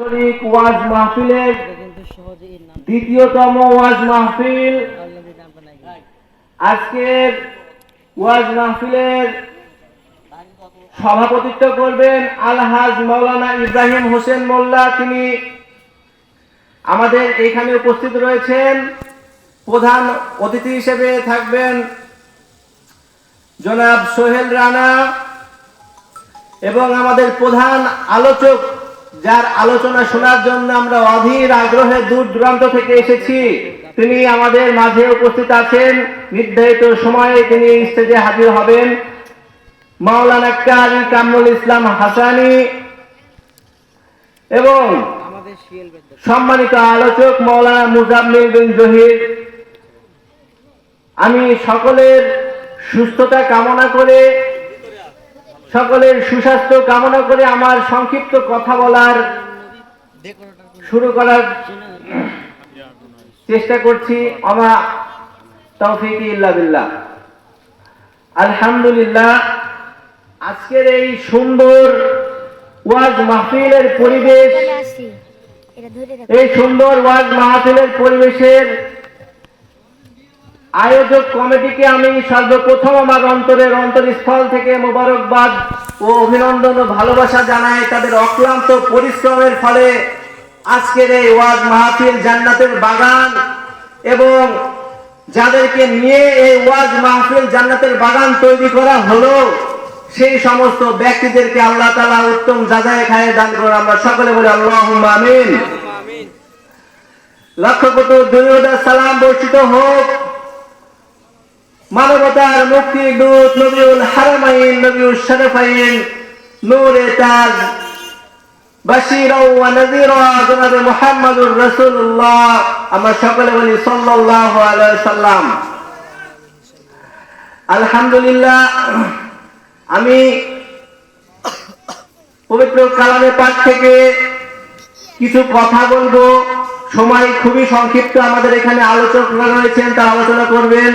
শরীক ওয়াজ মাহফিলের দ্বিতীয়তম ওয়াজ মাহফিল। আজকের ওয়াজ মাহফিলের সভাপতিত্ব করবেন আলহাজ মৌলানা ইব্রাহিম হোসেন মোল্লা। তিনি আমাদের এখানে উপস্থিত রয়েছেন। প্রধান অতিথি হিসেবে থাকবেন জনাব সোহেল রানা এবং আমাদের প্রধান আলোচক যার আলোচনা শোনার জন্য আমরা অধীর আগ্রহে দূর দূরান্ত থেকে এসেছি। তিনি আমাদের মাঝে উপস্থিত আছেন। নির্ধারিত সময়ে তিনি স্টেজে হাজির হবেন। মাওলানা কারি কামরুল ইসলাম হাসানি এবং সম্মানিত আলোচক মৌলানা মুজাম্মিল বিন জহির। আমি সকলের সুস্থতা কামনা করে সকলের সুস্বাস্থ্য কামনা করে আমার সংক্ষিপ্ত কথা বলার শুরু করার চেষ্টা করছি। আমা তৌফিক ইল্লা বিল্লাহ। আলহামদুলিল্লাহ আজকের এই সুন্দর ওয়াজ মাহফিলের পরিবেশ এই সুন্দর ওয়াজ মাহফিলের পরিবেশের আয়োজক কমিটিকে আমি সর্বপ্রথম আমার অন্তরের অন্তরস্থল থেকে মোবারকবাদ ও অভিনন্দন ও ভালোবাসা জানাই তাদের অক্লান্ত পরিশ্রমের ফলে আজকের এই ওয়াজ মাহফিল জান্নাতের বাগান এবং যাদেরকে নিয়ে এই ওয়াজ মাহফিল জান্নাতের বাগান তৈরি করা হলো, সেই সমস্ত ব্যক্তিদেরকে আল্লাহ তালা উত্তম যাজায় খায় দান করে আমরা সকলে বলি আল্লাহ আমিন। লক্ষ কোটি দুনিয়ার সালাম বর্ষিত হোক। মানবতার মুক্তি দূত নবীউল হারামাইন, নবীউল শরফাইন, নূরে তাজ ওয়া রাসূলুল্লাহ। আমরা সকলে বলি সাল্লাল্লাহু আলাইহি সাল্লাম আলহামদুলিল্লাহ, আমি পবিত্র কালামে পাঠ থেকে কিছু কথা বলব। সময় খুবই সংক্ষিপ্ত, আমাদের এখানে আলোচকরা রয়েছেন তা আলোচনা করবেন।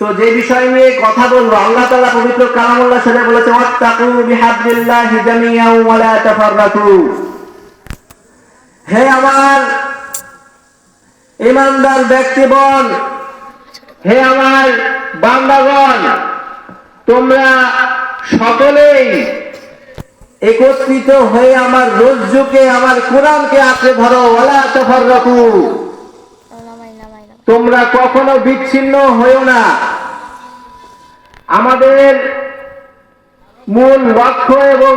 তো যে বিষয় নিয়ে কথা বলব, আল্লাহ তাআলা পবিত্র কালামুল্লাহ সাথে বলেছে ওয়াত্তাকু বিহাবলিল্লাহি জামিআন ওয়া লা হে আমার ইমানদার ব্যক্তিগণ, হে আমার বান্দাগণ, তোমরা সকলেই একত্রিত হয়ে আমার রজ্জুকে, আমার কোরআনকে আঁকড়ে ধরো নামাই নামাই নামাই তোমরা কখনো বিচ্ছিন্ন হয়েও না। আমাদের মূল লক্ষ্য এবং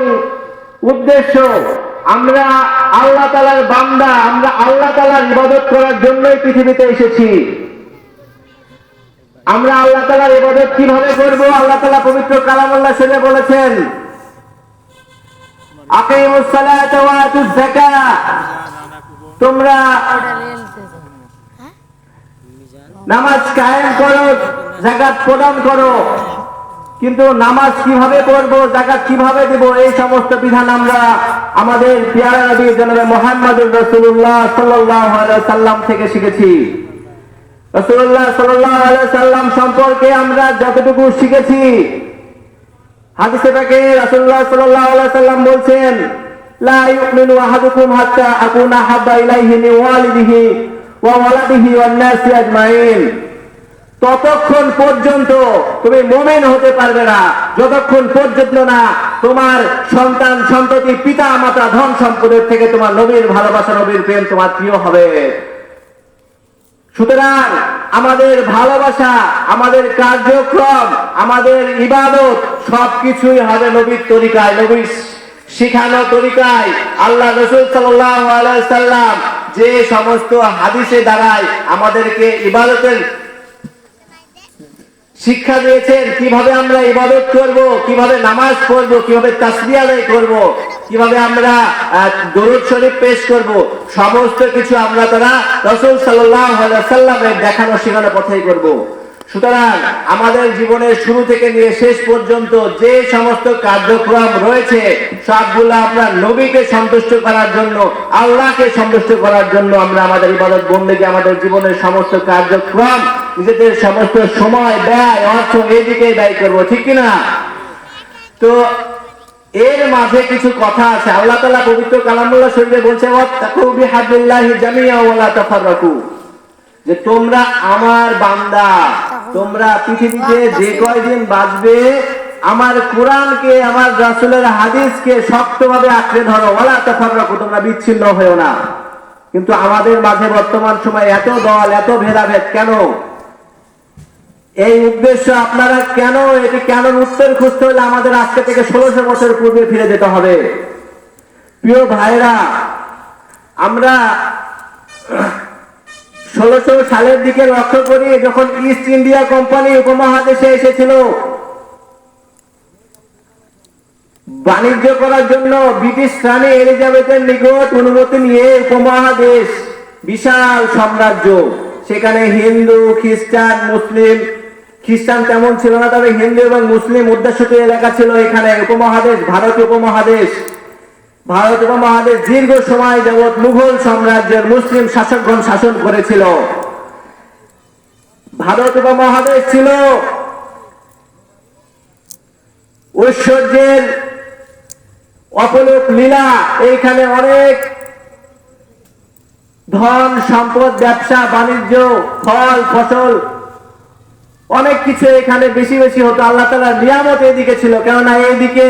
উদ্দেশ্য, আমরা আল্লাহ তালার বান্দা, আমরা আল্লাহ তালার ইবাদত করার জন্যই পৃথিবীতে এসেছি। আমরা আল্লাহ তালার ইবাদত কীভাবে করব? আল্লাহ তালা পবিত্র কালামুল্লাহ সেরে বলেছেন তোমরা ওটা রেল দিতেছে হ্যাঁ নামাজ কায়েম করো জাকাত প্রদান করো। কিন্তু নামাজ কীভাবে পড়ব জাকাত কীভাবে দেব, এই সমস্ত বিধান আমরা আমাদের পিয়ারা নবী জনাবে মোহাম্মদুর রসুল্লাহ সাল্লাহ সাল্লাম থেকে শিখেছি। রসুল্লাহ সাল্লাহ সাল্লাম সম্পর্কে আমরা যতটুকু শিখেছি, হাদিসে থাকে রাসূলুল্লাহ সাল্লাল্লাহু আলাইহি সাল্লাম বলছেন, লা ইউমিনু আহাদুকুম হাত্তা আকুনা হাব্বা ইলাইহি ওয়ালিদিহি। ওয়া ততক্ষণ পর্যন্ত তুমি মুমিন হতে পারবে না। যতক্ষণ পর্যন্ত না তোমার সন্তান, সন্ততি, পিতা, মাতা, ধন সম্পদের থেকে তোমার নবীর ভালোবাসা, নবীর প্রেম তোমার প্রিয় হবে। সুতরাং আমাদের ভালোবাসা, আমাদের কার্যক্রম, আমাদের ইবাদত সবকিছুই হবে নবীর তরিকায়, নবীর শিখানো তরিকায়। আল্লাহ রসুল সাল্লাম যে সমস্ত হাদিসে দাঁড়ায় আমাদেরকে ইবাদতের শিক্ষা দিয়েছেন, কীভাবে আমরা ইবাদত করব, কীভাবে নামাজ পড়ব, কীভাবে তাসবি করব, কীভাবে আমরা দরুদ শরীফ পেশ করব, সমস্ত কিছু আমরা তারা রসুল সাল্লাহ সাল্লামের দেখানো শেখানো পথেই করব। সুতরাং আমাদের জীবনের শুরু থেকে নিয়ে শেষ পর্যন্ত যে সমস্ত কার্যক্রম রয়েছে, সবগুলো আমরা নবীকে সন্তুষ্ট করার জন্য, আল্লাহকে সন্তুষ্ট করার জন্য আমরা আমাদের ইবাদত বন্দেকে, আমাদের জীবনের সমস্ত কার্যক্রম, নিজেদের সমস্ত সময়, ব্যয়, অর্থ এদিকে ব্যয় করব, ঠিক কিনা? তো এর মাঝে কিছু কথা আছে। আল্লাহ তালা পবিত্র কালামুল্লাহ শরীফে বলছে যে তোমরা আমার বান্দা, তোমরা পৃথিবীতে যে কয়দিন বাঁচবে, আমার কোরআনকে, আমার রাসূলের হাদিসকে শক্তভাবে আঁকড়ে ধরো, ওয়ালা তাফাররাকু, তোমরা বিচ্ছিন্ন হয়েও না। কিন্তু আমাদের মাঝে বর্তমান সময় এত দল, এত ভেদাভেদ, কেন? এই উদ্দেশ্য আপনারা কেন, এটি কেন উত্তর খুঁজতে হলে আমাদের আজকে থেকে ষোলোশো বছর পূর্বে ফিরে যেতে হবে। প্রিয় ভাইরা আমরা ষোলোশো সালের দিকে লক্ষ্য করি যখন ইস্ট ইন্ডিয়া কোম্পানি উপমহাদেশে এসেছিল। বাণিজ্য করার জন্য ব্রিটিশ রানী এলিজাবেথের নিকট অনুমতি নিয়ে উপমহাদেশ, বিশাল সাম্রাজ্য। সেখানে হিন্দু, খ্রিস্টান, মুসলিম, খ্রিস্টান তেমন ছিল না, তবে হিন্দু এবং মুসলিম অধ্যুষিত এলাকা ছিল এখানে, উপমহাদেশ ভারত উপমহাদেশ। ভারত উপমহাদেশ দীর্ঘ সময় যাবৎ মুঘল সাম্রাজ্যের মুসলিম শাসকগণ শাসন করেছিল। ভারত উপমহাদেশ ছিল ঐশ্বর্যের অপলোক লীলা। এইখানে অনেক ধন, সম্পদ, ব্যবসা, বাণিজ্য, ফল, ফসল, অনেক কিছু এখানে বেশি বেশি হতো। আল্লাহ তালা নিয়ামত এদিকে ছিল। কেননা এইদিকে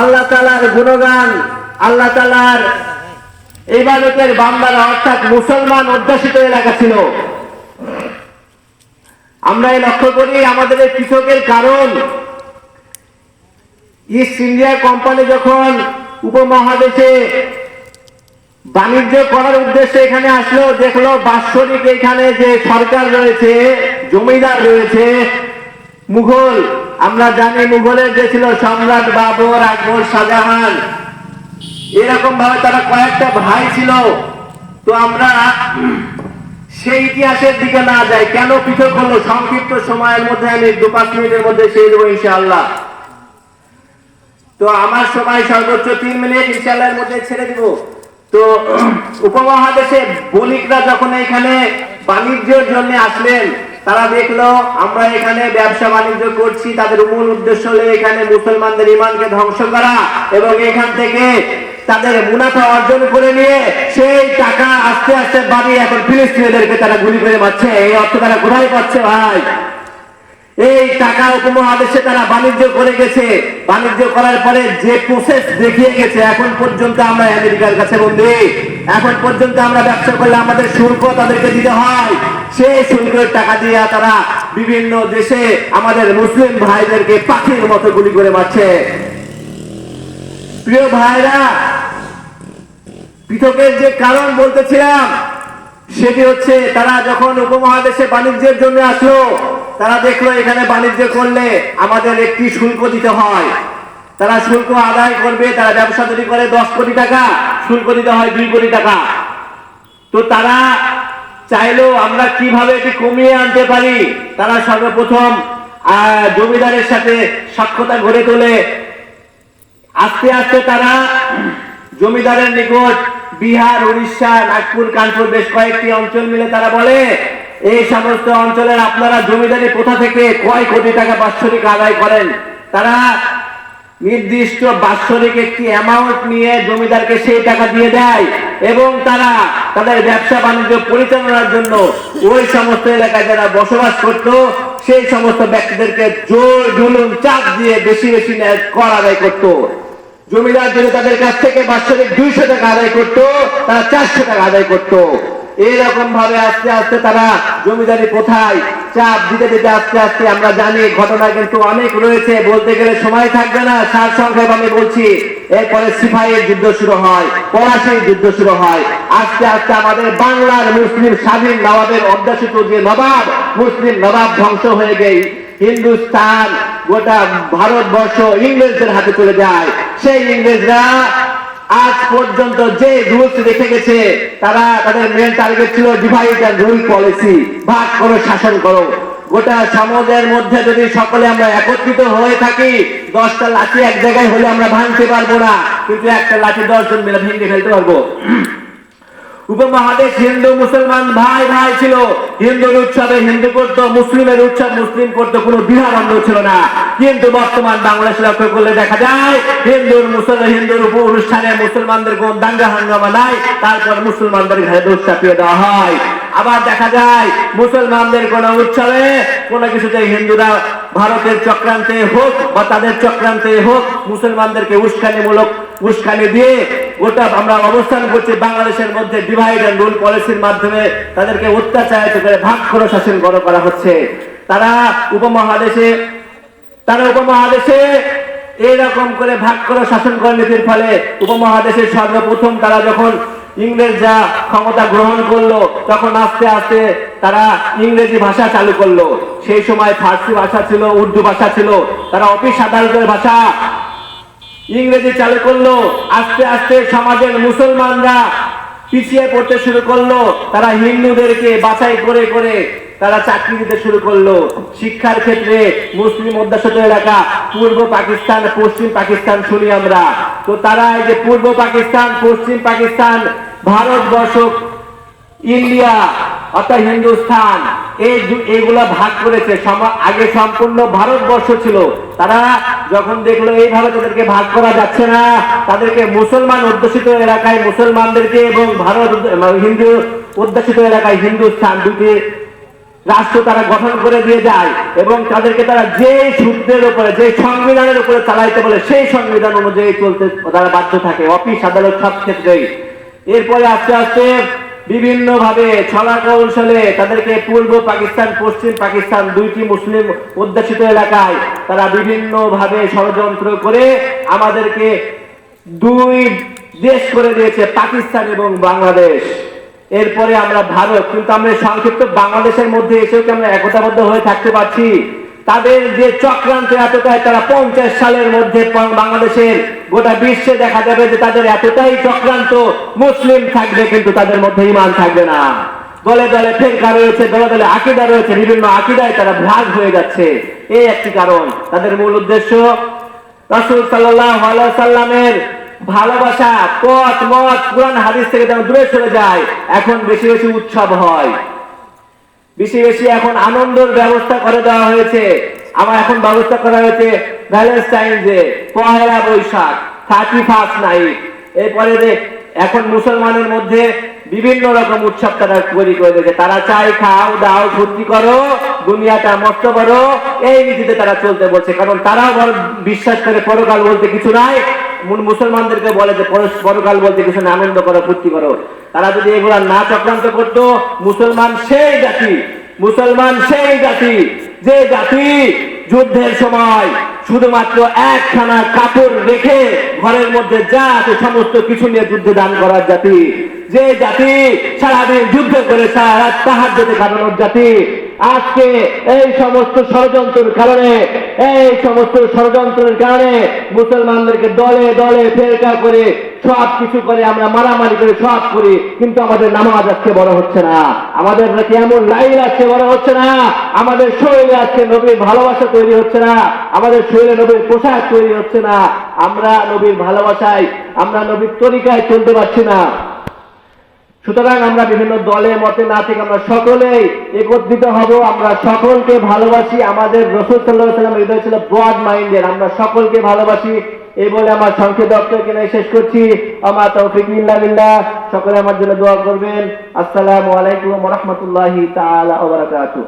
আল্লাহ তালার গুণগান, আল্লাহ তালার ইবাদতের বান্দারা অর্থাৎ মুসলমান অধ্যাসিত এলাকা ছিল। আমরা এই লক্ষ্য করি আমাদের এই কৃষকের কারণ। ইস্ট ইন্ডিয়া কোম্পানি যখন উপমহাদেশে বাণিজ্য করার উদ্দেশ্যে এখানে আসলো, দেখল বাৎসরিক এখানে যে সরকার রয়েছে, জমিদার রয়েছে, মুঘল আমরা জানি মুঘলের যে ছিল সম্রাট বাবর আকবর শাহজাহান। এরকম ভাবে তারা কয়েকটা ভাই ছিল। তো আমরা সেই ইতিহাসের দিকে না যাই, কেন পৃথক হলো? সংক্ষিপ্ত সময়ের মধ্যে আমি দু পাঁচ মিনিটের মধ্যে সেই দেবো ইনশাআল্লাহ। তো আমার সময় সর্বোচ্চ তিন মিনিট ইনশাআল্লাহর মধ্যে ছেড়ে দিব। তো উপমহাদেশে বণিকরা যখন এখানে বাণিজ্যের জন্য আসলেন তারা দেখল, আমরা এখানে ব্যবসা বাণিজ্য করছি, তাদের মূল উদ্দেশ্য হলো এখানে মুসলমানদের ইমানকে ধ্বংস করা এবং এখান থেকে তাদের মুনাফা অর্জন করে নিয়ে সেই টাকা আস্তে আস্তে বাড়িয়ে এখন ফিলিস্তিনিদেরকে তারা গুলি করে মারছে। এই অর্থ তারা কোথায় পাচ্ছে ভাই? এই টাকা উপমহাদেশে তারা বাণিজ্য করে গেছে। বাণিজ্য করার পরে যে প্রসেস দেখিয়ে গেছে, এখন পর্যন্ত আমরা আমেরিকার কাছে বন্দি। এখন পর্যন্ত আমরা ব্যবসা করলে আমাদের শুল্ক তাদেরকে দিতে হয়। সেই শুল্কের টাকা দিয়ে তারা বিভিন্ন দেশে আমাদের মুসলিম ভাইদেরকে পাখির মতো গুলি করে মারছে। প্রিয় ভাইরা, পৃথকের যে কারণ বলতেছিলাম, সেটি হচ্ছে তারা যখন উপমহাদেশে বাণিজ্যের জন্য আসলো তারা দেখল এখানে বাণিজ্য করলে আমাদের একটি শুল্ক দিতে হয়। তারা শুল্ক আদায় করবে, তারা ব্যবসা যদি করে দশ কোটি টাকা, শুল্ক দিতে হয় দুই কোটি টাকা। তো তারা চাইলেও আমরা কীভাবে এটি কমিয়ে আনতে পারি? তারা সর্বপ্রথম জমিদারের সাথে সাক্ষতা গড়ে তোলে। আস্তে আস্তে তারা জমিদারের নিকট বিহার, উড়িষ্যা, নাগপুর, কানপুর বেশ কয়েকটি অঞ্চল মিলে তারা বলে এই সমস্ত অঞ্চলের আপনারা জমিদারি কোথা থেকে কয় কোটি টাকা বাৎসরিক আদায় করেন? তারা নির্দিষ্ট বাৎসরিক একটি অ্যামাউন্ট নিয়ে জমিদারকে সেই টাকা দিয়ে দেয় এবং তারা তাদের ব্যবসা বাণিজ্য পরিচালনার জন্য ওই সমস্ত এলাকায় যারা বসবাস করত, সেই সমস্ত ব্যক্তিদেরকে জোর জুলুম, চাপ দিয়ে বেশি বেশি কর আদায় করতো। জমিদার যদি তাদের কাছ থেকে বাৎসরিক দুইশো টাকা আদায় করত, তারা চারশো টাকা আদায় করত। এইরকম ভাবে আস্তে আস্তে তারা জমিদারি কোথায়, চাপ দিতে দিতে আস্তে আস্তে আমরা জানি ঘটনা কিন্তু অনেক রয়েছে, বলতে গেলে সময় থাকবে না, সার সংক্ষেপ আমি বলছি। এরপরে সিপাহীর যুদ্ধ শুরু হয়, পলাশির যুদ্ধ শুরু হয়। আস্তে আস্তে আমাদের বাংলার মুসলিম স্বাধীন নবাবের অধ্যাসিত যে নবাব, মুসলিম নবাব ধ্বংস হয়ে গেই। হিন্দুস্তান, গোটা ভারতবর্ষ ইংরেজদের হাতে চলে যায় সেই ইংরেজরা আজ পর্যন্ত যে রুলস রেখে গেছে, তারা তাদের মেন টার্গেট ছিল ডিভাইড অ্যান্ড রুল পলিসি ভাগ করো, শাসন করো। গোটা সমাজের মধ্যে যদি সকলে আমরা একত্রিত হয়ে থাকি, দশটা লাঠি এক জায়গায় হলে আমরা ভাঙতে পারব না। কিন্তু একটা লাঠি দশজন মিলে ভেঙে ফেলতে পারব। উপমহাদেশ হিন্দু, মুসলমান, ভাই ভাই ছিল। হিন্দুর উৎসবে হিন্দু করতো মুসলিমের উৎসব মুসলিম করতো কোনো বিধানন্দ ছিল না। কিন্তু বর্তমান বাংলাদেশ লক্ষ্য করলে দেখা যায়, হিন্দুর মুসলমান হিন্দুর উপ অনুষ্ঠানে মুসলমানদের কোন দাঙ্গা, হাঙ্গামা নাই। তারপর মুসলমানদের ঘরে দোষ চাপিয়ে দেওয়া হয়। আবার দেখা যায়, মুসলমানদের কোন উৎসবে কোনো কিছুতে হিন্দুরা ভারতের চক্রান্তে হোক বা তাদের চক্রান্তে হোক, মুসলমানদেরকে উস্কানিমূলক উস্কানি দিয়ে গোটা আমরা অবস্থান করছি বাংলাদেশের মধ্যে ডিভাইড অ্যান্ড রুল পলিসির মাধ্যমে। তাদেরকে অত্যাচারিত করে ভাগ করে শাসন করা করা হচ্ছে। তারা উপমহাদেশে তারা উপমহাদেশে এইরকম করে ভাগ করে শাসন করে নীতির ফলে উপমহাদেশের সর্বপ্রথম তারা যখন ইংরেজরা ক্ষমতা গ্রহণ করল, তখন আস্তে আস্তে তারা ইংরেজি ভাষা চালু করল। সেই সময় ফার্সি ভাষা ছিল, উর্দু ভাষা ছিল। তারা অফিস আদালতের ভাষা ইংরেজি চালু করল, আস্তে আস্তে সমাজের মুসলমানরা পিছিয়ে পড়তে শুরু করল, তারা হিন্দুদেরকে বাছাই করে করে তারা চাকরি দিতে শুরু করল। শিক্ষার ক্ষেত্রে মুসলিম অধ্যাসত এলাকা, পূর্ব পাকিস্তান, পশ্চিম পাকিস্তান শুনি আমরা। তো তারা এই যে পূর্ব পাকিস্তান, পশ্চিম পাকিস্তান, ভারতবর্ষ, ইন্ডিয়া, অর্থাৎ হিন্দুস্তান এই এইগুলা ভাগ করেছে। আগে সম্পূর্ণ ভারতবর্ষ ছিল। তারা যখন দেখল এইভাবে তাদেরকে ভাগ করা যাচ্ছে না, তাদেরকে মুসলমান অধ্যুষিত এলাকায় মুসলমানদেরকে এবং ভারত হিন্দু অধ্যুষিত এলাকায় হিন্দুস্তান দুটি রাষ্ট্র তারা গঠন করে দিয়ে যায় এবং তাদেরকে তারা যে সূত্রের উপরে যে সংবিধানের উপরে চালাইতে বলে, সেই সংবিধান অনুযায়ী চলতে তারা বাধ্য থাকে। অফিস, আদালত সব ক্ষেত্রেই এরপরে আস্তে আস্তে বিভিন্ন ভাবে ছলা কৌশলে তাদেরকে পূর্ব পাকিস্তান, পশ্চিম পাকিস্তান দুইটি মুসলিম অধ্যুষিত এলাকায় তারা বিভিন্ন ভাবে ষড়যন্ত্র করে আমাদেরকে দুই দেশ করে দিয়েছে, পাকিস্তান এবং বাংলাদেশ। এরপরে আমরা ভারত, কিন্তু আমরা সংক্ষিপ্ত বাংলাদেশের মধ্যে এসেও কি আমরা একতাবদ্ধ হয়ে থাকতে পারছি? তাদের যে চক্রান্ত এতটাই তারা পঞ্চাশ সালের মধ্যে বাংলাদেশের গোটা বিশ্বে দেখা যাবে যে তাদের এতটাই চক্রান্ত মুসলিম থাকবে কিন্তু তাদের মধ্যে ইমান থাকবে না। দলে দলে ফেরকা রয়েছে, দলে দলে আকিদা রয়েছে, বিভিন্ন আকিদায় তারা ভাগ হয়ে যাচ্ছে। এই একটি কারণ। তাদের মূল উদ্দেশ্য রাসূল সাল্লামের ভালোবাসা, পথ, মত, কোরআন, হাদিস থেকে যেন দূরে চলে যায়, এখন বেশি বেশি উৎসব হয়। বেশি বেশি এখন আনন্দের ব্যবস্থা করে দেওয়া হয়েছে। আবার এখন ব্যবস্থা করা হয়েছে Valentine day Pohela Boishakh thirty first night এরপরে এখন মুসলমানের মধ্যে বিভিন্ন রকম উৎসব তারা তৈরি করে দিয়েছে। তারা চাই খাও, দাও, ফুর্তি করো, দুনিয়াটা মস্ত করো, এই নীতিতে তারা চলতে বলছে। কারণ তারাও বিশ্বাস করে পরকাল বলতে কিছু নাই। মুসলমানদেরকে বলে যে পরকাল বলতে কিছু না আনন্দ করো, ফুর্তি করো। তারা যদি এগুলা না চক্রান্ত করতো, মুসলমান সেই জাতি, মুসলমান সেই জাতি যে জাতি যুদ্ধের সময় শুধুমাত্র একখানা কাপড় রেখে ঘরের মধ্যে যা আছে, সমস্ত কিছু নিয়ে যুদ্ধে দান করার জাতি। যে জাতি সারাদিন যুদ্ধ করে সারা রাত পাহাড় যেতে কাটানোর জাতি। আজকে এই সমস্ত ষড়যন্ত্রের কারণে, এই সমস্ত ষড়যন্ত্রের কারণে মুসলমানদেরকে দলে দলে ফেরকা করে সব কিছু করে আমরা মারামারি করে সব করি, কিন্তু আমাদের নামাজ আজকে বড় হচ্ছে না। আমাদের নাকি এমন লাইন আজকে বড় হচ্ছে না। আমাদের শরীরে আজকে নবীর ভালোবাসা তৈরি হচ্ছে না। আমাদের শরীরে নবীর পোশাক তৈরি হচ্ছে না। আমরা নবীর ভালোবাসায়, আমরা নবীর তরিকায় চলতে পারছি না। সুতরাং আমরা বিভিন্ন দলে, মতে না থেকে আমরা সকলেই একত্রিত হব। আমরা সকলকে ভালোবাসি। আমাদের রসুল সাল্লাহ সাল্লাম হৃদয় ছিল ব্রড মাইন্ডের আমরা সকলকে ভালোবাসি এই বলে আমার সংক্ষেপ দপ্তরকে নিয়ে শেষ করছি। আমার তৌফিক মিল্লা সকলে আমার জন্য দোয়া করবেন। আসসালামু আলাইকুম রহমতুল্লাহি তালা ওয়া বারাকাতুহু।